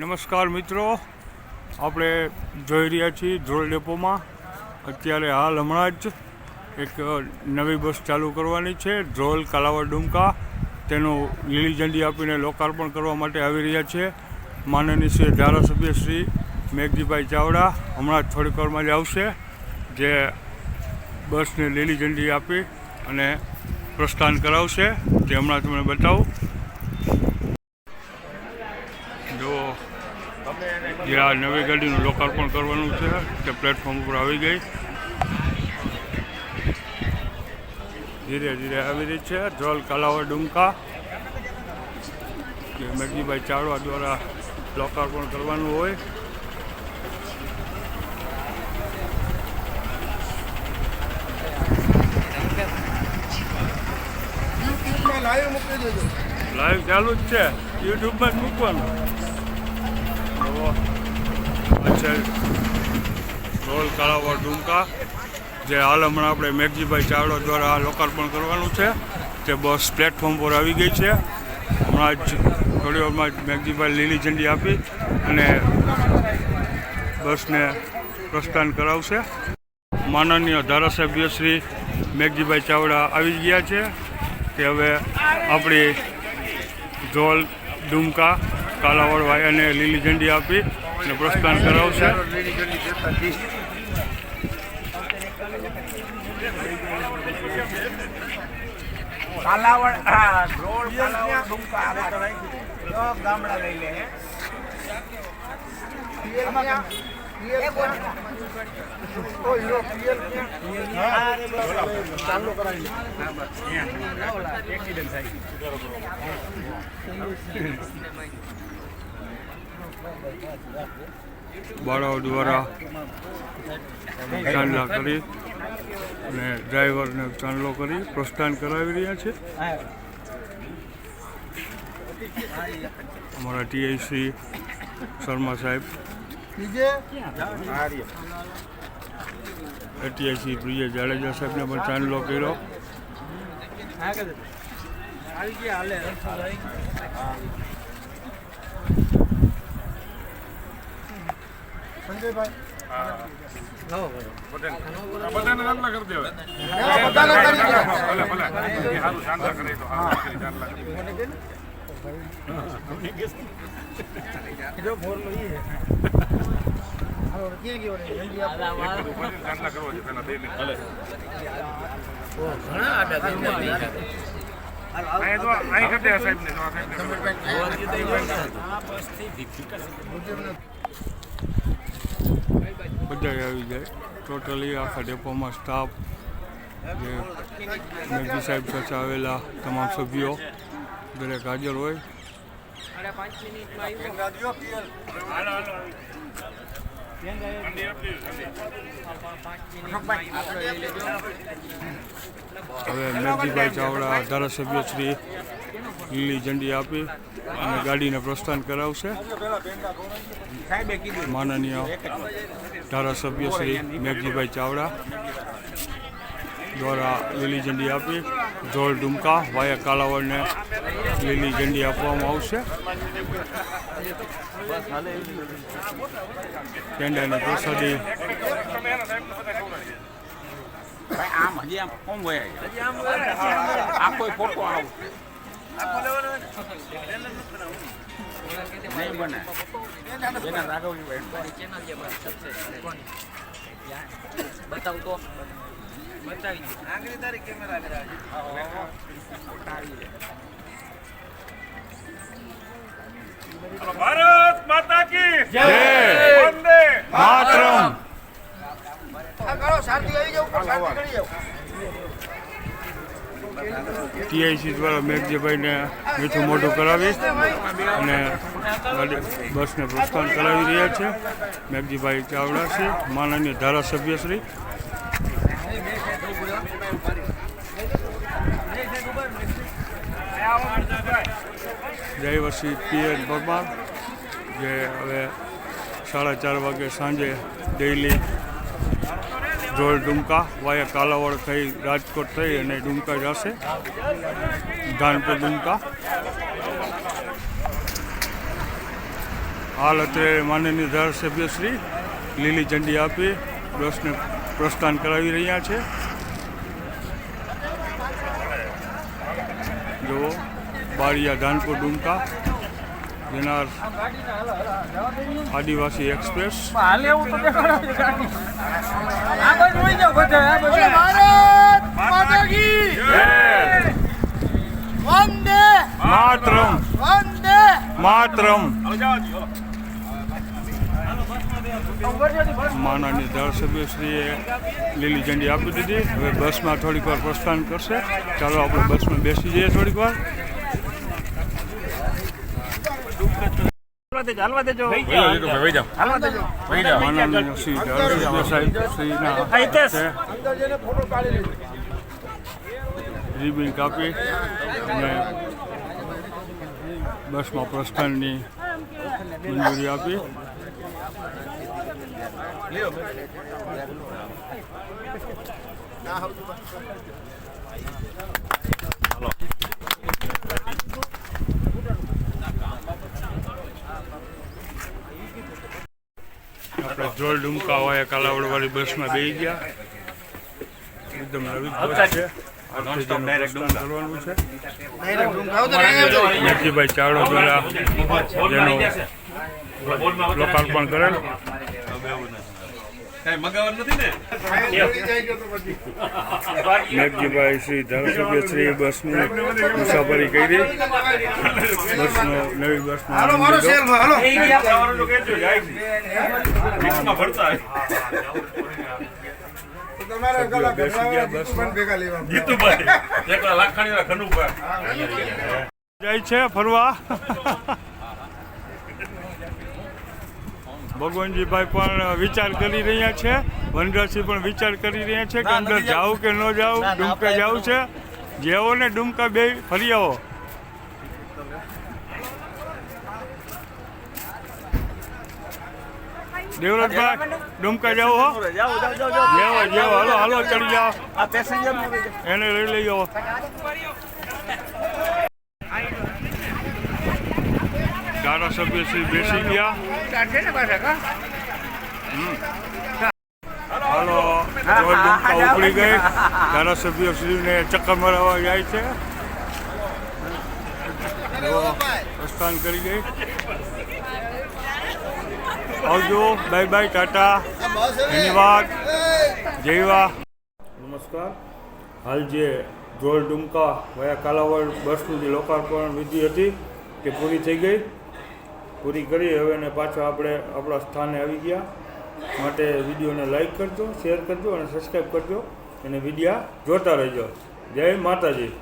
નમસ્કાર મિત્રો. આપણે જોઈ રહ્યા છીએ ધ્રોલ ડેપોમાં. અત્યારે હાલ હમણાં જ એક નવી બસ ચાલુ કરવાની છે, ધ્રોલ કાલાવડ ડુમકા. તેનું લીલી ઝંડી આપીને લોકાર્પણ કરવા માટે આવી રહ્યા છે. માનનીય શ્રી ધારાસભ્ય શ્રી મેઘજીભાઈ ચાવડા હમણાં જ થોડીક વારમાં જ આવશે, જે બસને લીલી ઝંડી આપી અને પ્રસ્થાન કરાવશે. તે હમણાં તમને બતાવું જો જે આ નવી ગાડીનું લોકાર્પણ કરવાનું છે તે પ્લેટફોર્મ ઉપર આવી ગઈ. ધીરે ધીરે આવી રહી છે. ધ્રોલ કાલાવડ ડુમકા, જે મેઘજીભાઈ ચાવડા દ્વારા લોકાર્પણ કરવાનું હોય. લાઈવ ચાલુ જ છે. યુટ્યુબમાં જ મૂકવાનું. જુઓ, આ તળાવ ડુમકા જે હાલ હમણાં આપણે મેઘજીભાઈ ચાવડા દ્વારા આ લોકાર્પણ કરવાનું છે. તે બસ પ્લેટફોર્મ પર આવી ગઈ છે. હમણાં જ થોડી વારમાં મેઘજીભાઈ લીલી ઝંડી આપી અને બસને પ્રસ્થાન કરાવશે. માનનીય ધારાસભ્ય શ્રી મેઘજીભાઈ ચાવડા આવી ગયા છે કે હવે આપણી ઢોલ ડુમકા કાલાવડ વાયાને લીલી ઝંડી આપી અને પ્રસ્થાન કરાવશે. કાલાવડ રોડ ગામડા લઈ લે બાળાઓ દ્વારા ચાંદલા કરી અને ડ્રાઈવરને ચાંદલો કરી પ્રસ્થાન કરાવી રહ્યા છે. અમારા ટીઆઈસી શર્મા સાહેબ બીજે એટીઆઈસી પ્રિય જાડેજા સાહેબને પણ ચાંદલો કર્યો આવી કરી હાલે બધા આવી જાય. ટોટલી આખા ડેપોમાં સ્ટાફ જે સાહેબ સાથે આવેલા તમામ સભ્યો. દરેક હાજર હોય. હવે મેઘજીભાઈ ચાવડા ધારાસભ્ય શ્રી લીલી ઝંડી આપી અને ગાડીને પ્રસ્થાન કરાવશે. માનનીય ધારાસભ્ય શ્રી મેઘજીભાઈ ચાવડા. દ્વારા લીલી ઝંડી આપી. જોલ ઢુમકા વાયા કાલાવડને લીલી ઝંડી આપવામાં આવશે. કેન્ડાની પ્રસાદી. આમ હજી આમ કોમ હોય. આ કોઈ ફોટો આવું. નહીં બને. એના રાઘવજી બતાવું તો ભારત માતા કી જય વંદે માતરમ કરો શાંતિ આવી જાવ શાંતિ કરી જાવ ટીઆઈસી દ્વારા મેઘજીભાઈને મીઠું મોઢું કરાવી અને બસને પ્રસ્થાન કરાવી રહ્યા છે. મેઘજીભાઈ ચાવડા છે, માનનીય ધારાસભ્ય જયવર્ષી પીએન પરમાર જે હવે સાડા ચાર વાગે સાંજે ડેઈલી જોડ ડુમકા વાયા કાલાવડ થઈ રાજકોટ થઈ અને ડુમકા જશે. ધાનપુર ડુમકા. હાલ અત્યારે માનનીય ધારાસભ્યશ્રી લીલી ઝંડી આપી બસને પ્રસ્થાન કરાવી રહ્યા છે. જો બારિયા ધાનપુર ડુમકા જેના આદિવાસી એક્સપ્રેસ. માતરમ. માતરમ. માનનીય ધારાસભ્યશ્રીએ લીલી ઝંડી આપી દીધી. હવે બસમાં થોડીક વાર પ્રસ્થાન કરશે. ચાલો આપણે બસમાં બેસી જઈએ થોડીક વાર માનનીય શ્રી ધારાસભ્ય સાહેબ શ્રીના હાથે રિબિન કાપી. અને બસમાં પ્રસ્થાનની મંજૂરી આપી. આપણે જોલ ડુમકા હોય કાલાવડ વાળી બસમાં બેસી ગયા. એકદમ નવી બસ છે. કરવાનું છે. મેઘજીભાઈ ચાવડો દ્વારા જેનો લોકાર્પણ કરેલ. મેઘજીભાઈ શ્રી ધારાસભ્ય શ્રી બસની મુસાફરી કરી. બસનો નવી બસનો જાય છે ફરવા. ભગવાનજીભાઈ પણ વિચાર કરી રહ્યા છે વનરાજસિંહ પણ વિચાર કરી રહ્યા છે કે અંદર જાવું. કે ન જાવું ડુમકા જાવું છે. જેવો ને ડુમકા બે ફરી આવો. દેવરાજભાઈ ડુમકા જાવ હો. જેવો જેવો હાલો હાલો ચડી જાઓ. એને લઈ લઈ આવો. ધારાસભ્ય શ્રી બેસી ગયા હાલો ડુમકા ઉપડી ગઈ. ધારાસભ્ય શ્રીને ચક્કર મરાવવા જાય છે. પ્રસ્થાન કરી ગઈ. આવજો, બાય બાય, ટાટા. ધન્યવાદ. જયવા નમસ્કાર. હાલ જે જોલ ડુમકા વયા કાલાવડ બસનું જે લોકાર્પણ વિધિ હતી તે પૂરી થઈ ગઈ. પૂરી કરી. હવે ને પાછા આપણે આપણા સ્થાને આવી ગયા. માટે વિડીયોને લાઈક કરજો શેર કરજો અને સબસ્ક્રાઈબ કરજો. અને વિડીયા જોતા રહેજો. જય માતાજી.